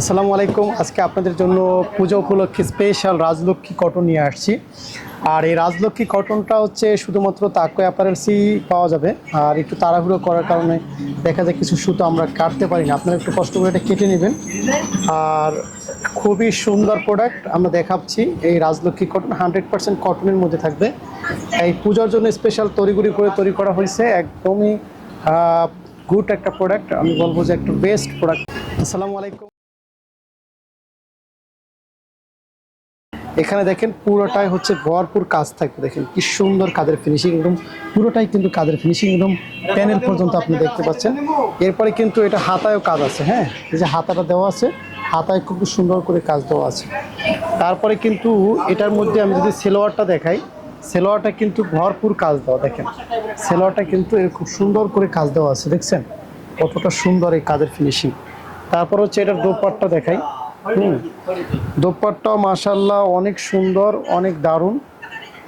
আসসালামু আলাইকুম। আজকে আপনাদের জন্য পুজো উপলক্ষে স্পেশাল রাজলক্ষ্মী কটন নিয়ে আসছি। আর এই রাজলক্ষ্মী কটনটা হচ্ছে শুধুমাত্র তাকো অ্যাপারেলসই পাওয়া যাবে। আর একটু তাড়াহুড়ো করার কারণে দেখা যায় কিছু সুতো আমরা কাটতে পারি না। আপনারা একটু কষ্ট করে এটা কেটে নেবেন। আর খুবই সুন্দর প্রোডাক্ট আমরা দেখাচ্ছি। এই রাজলক্ষ্মী কটন হান্ড্রেড পার্সেন্ট কটনের মধ্যে থাকবে। এই পূজার জন্য স্পেশাল তড়িগুড়ি করে তৈরি করা হয়েছে। একদমই গুড একটা প্রোডাক্ট আমি বলব যে একটা বেস্ট প্রোডাক্ট আসসালামু আলাইকুম। এখানে দেখেন পুরোটাই হচ্ছে ভরপুর কাজ থাকবে। দেখেন কি সুন্দর কাদের ফিনিশিং একদম পুরোটাই কিন্তু কাদের ফিনিশিং একদম প্যানেল পর্যন্ত আপনি দেখতে পাচ্ছেন। এরপরে কিন্তু এটা হাতায়ও কাজ আছে হ্যাঁ? এই যে হাতাটা দেওয়া আছে, হাতায় খুব সুন্দর করে কাজ দেওয়া আছে। তারপরে কিন্তু এটার মধ্যে আমি যদি সেলোয়ারটা দেখাই, সেলোয়ারটা কিন্তু ভরপুর কাজ দেওয়া, দেখেন। সেলোয়ারটা কিন্তু এর খুব সুন্দর করে কাজ দেওয়া আছে, দেখছেন? কতটা সুন্দর এই কাজের ফিনিশিং তারপর হচ্ছে এটার দোপাট্টা দেখাই। হুম। মাশাল্লাহ অনেক সুন্দর, অনেক দারুণ।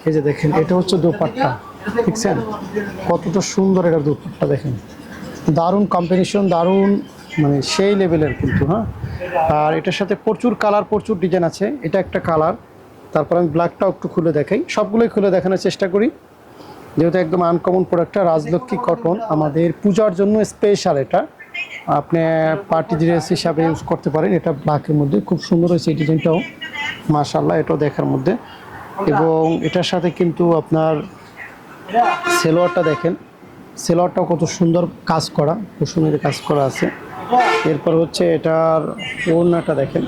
এই যে দেখেন, এটা হচ্ছে দোপাট্টা দেখছেন কতটা সুন্দর এটা দোপাট্টা দেখেন। দারুণ কম্বিনেশন দারুণ মানে সেই লেভেলের কিন্তু হ্যাঁ? আর এটার সাথে প্রচুর কালার প্রচুর ডিজাইন আছে। এটা একটা কালার তারপর আমি ব্ল্যাকটাও একটু খুলে দেখাই। সবগুলোই খুলে দেখানোর চেষ্টা করি। যেহেতু একদম আনকমন প্রোডাক্টটা রাজলক্ষ্মী কটন আমাদের পূজার জন্য স্পেশাল এটা। আপনি পার্টি ড্রেস হিসাবে ইউজ করতে পারেন। এটা ব্ল্যাকের মধ্যে। খুব সুন্দর হয়েছে এই ডিজাইনটাও। মাশাল্লাহ এটাও দেখার মধ্যে। এবং এটার সাথে কিন্তু আপনার সেলোয়ারটা দেখেন। সেলোয়ারটাও কত সুন্দর কাজ করা। কুসুমের কাজ করা আছে। এরপর হচ্ছে এটার ওড়নাটা দেখেন।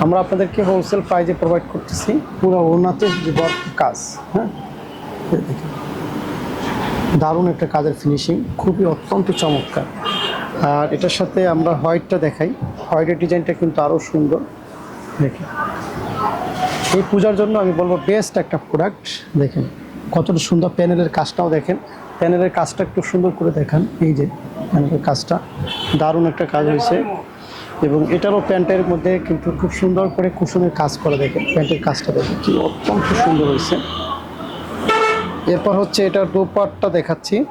আমরা আপনাদেরকে হোলসেল প্রাইজে প্রোভাইড করতেছি। পুরো ওড়নাতে কাজ হ্যাঁ? দারুণ একটা কাজের ফিনিশিং খুবই অত্যন্ত চমৎকার। আর এটার সাথে আমরা হোয়াইটটা দেখাই। হোয়াইটের ডিজাইনটা কিন্তু আরও সুন্দর। দেখেন। এই পূজার জন্য আমি বলব বেস্ট একটা প্রোডাক্ট দেখেন, কতটা সুন্দর প্যানেলের কাজটাও দেখেন। প্যানেলের কাজটা একটু সুন্দর করে দেখান। এই যে প্যানেলের কাজটা। দারুণ একটা কাজ হয়েছে। এবং এটারও প্যান্টের মধ্যে কিন্তু খুব সুন্দর করে কুসুমের কাজ করে দেখেন। প্যান্টের কাজটা দেখেন, কি অত্যন্ত সুন্দর হয়েছে। এরপর হচ্ছে এটার দোপাট্টা দেখাচ্ছি।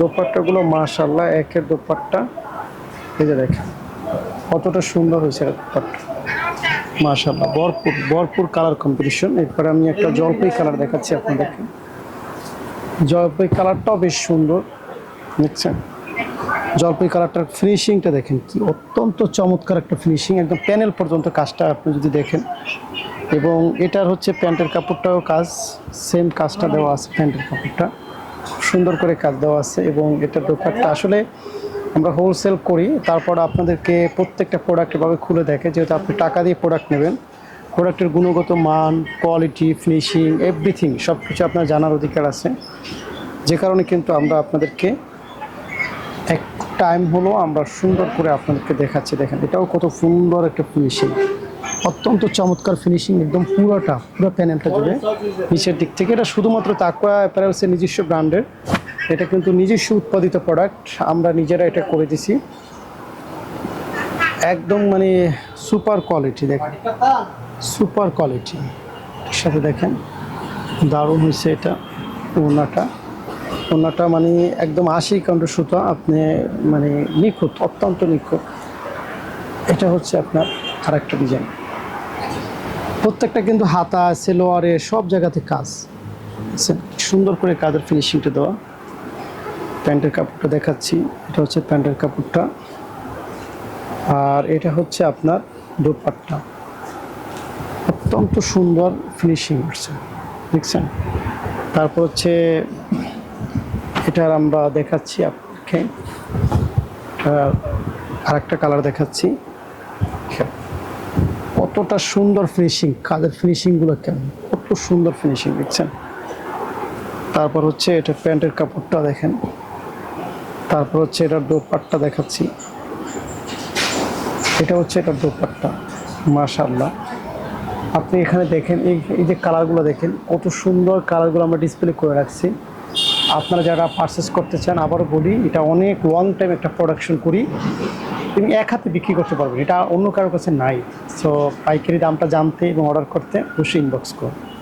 দোপাট্টাগুলো মাশাল্লাহ একের দোপাট্টা। এই যে দেখেন, কতটা সুন্দর হয়েছে দোপাট্টা। মাশাল্লাহ ভরপুর ভরপুর কালার কম্পিটিশন এরপরে আমি একটা জলপাই কালার দেখাচ্ছি আপনাদেরকে। জলপাই কালারটাও বেশ সুন্দর, দেখছেন? জলপাই কালারটার ফিনিশিংটা দেখেন, কি অত্যন্ত চমৎকার একটা ফিনিশিং একদম প্যানেল পর্যন্ত কাজটা আপনি যদি দেখেন। এবং এটার হচ্ছে প্যান্টের কাপড়টাও কাজ সেম কাজটা দেওয়া আছে প্যান্টের কাপড়টা। সুন্দর করে কাজ দেওয়া আছে এবং এটার দোকানটা আসলে আমরা হোলসেল করি। তারপর আপনাদেরকে প্রত্যেকটা প্রোডাক্ট এভাবে খুলে দেখে, যেহেতু আপনি টাকা দিয়ে প্রোডাক্ট নেবেন। প্রোডাক্টের গুণগত মান কোয়ালিটি ফিনিশিং এভরিথিং সব কিছু আপনার জানার অধিকার আছে। যে কারণে কিন্তু আমরা আপনাদেরকে এক টাইম হলো আমরা সুন্দর করে আপনাদেরকে দেখাচ্ছি। দেখেন, এটাও কত সুন্দর একটা ফিনিশিং অত্যন্ত চমৎকার ফিনিশিং একদম পুরোটা, পুরো প্যানেলটা জুড়ে নিচের দিক থেকে এটা শুধুমাত্র তাকুয়া অ্যাপারেলসের নিজস্ব ব্র্যান্ডের এটা কিন্তু নিজস্ব উৎপাদিত প্রোডাক্ট আমরা নিজেরা এটা করে দিছি। একদম মানে সুপার কোয়ালিটি দেখেন সুপার কোয়ালিটি সাথে দেখেন, দারুণ হয়েছে এটা ওনাটা ওনাটা মানে একদম আশি কাউন্টার সুতো, আপনি মানে নিখুঁত, অত্যন্ত নিখুঁত। এটা হচ্ছে আপনার আরেকটা ডিজাইন প্রত্যেকটা কিন্তু হাতা, সেলোয়ারে সব জায়গাতে কাজ। সুন্দর করে কাজের ফিনিশিংটা দেওয়া। প্যান্টের কাপড়টা দেখাচ্ছি। এটা হচ্ছে প্যান্টের কাপড়টা। আর এটা হচ্ছে আপনার দোপাট্টা। অত্যন্ত সুন্দর ফিনিশিং আসছে দেখছেন? তারপর হচ্ছে এটার আমরা দেখাচ্ছি আপনাকে। আর একটা কালার দেখাচ্ছি। কতটা সুন্দর ফিনিশিং কাজের ফিনিশিংগুলো কেমন? কত সুন্দর ফিনিশিং দেখছেন? তারপর হচ্ছে এটা প্যান্টের কাপড়টা দেখেন। তারপর হচ্ছে এটার দোপাট্টা দেখাচ্ছি। এটা হচ্ছে এটার দোপাট্টা মাশাল্লাহ আপনি এখানে দেখেন, এই যে কালারগুলো দেখেন, কত সুন্দর কালারগুলো আমরা ডিসপ্লে করে রাখছি। আপনারা যারা পারচেস করতে চান, আবারও বলি, এটা অনেক লং টাইম একটা প্রোডাকশন করি। তুমি এক হাতে বিক্রি করতে পারবে, এটা অন্য কারোর কাছে নাই। সো পাইকারি দামটা জানতে এবং অর্ডার করতে অবশ্যই ইনবক্স করুন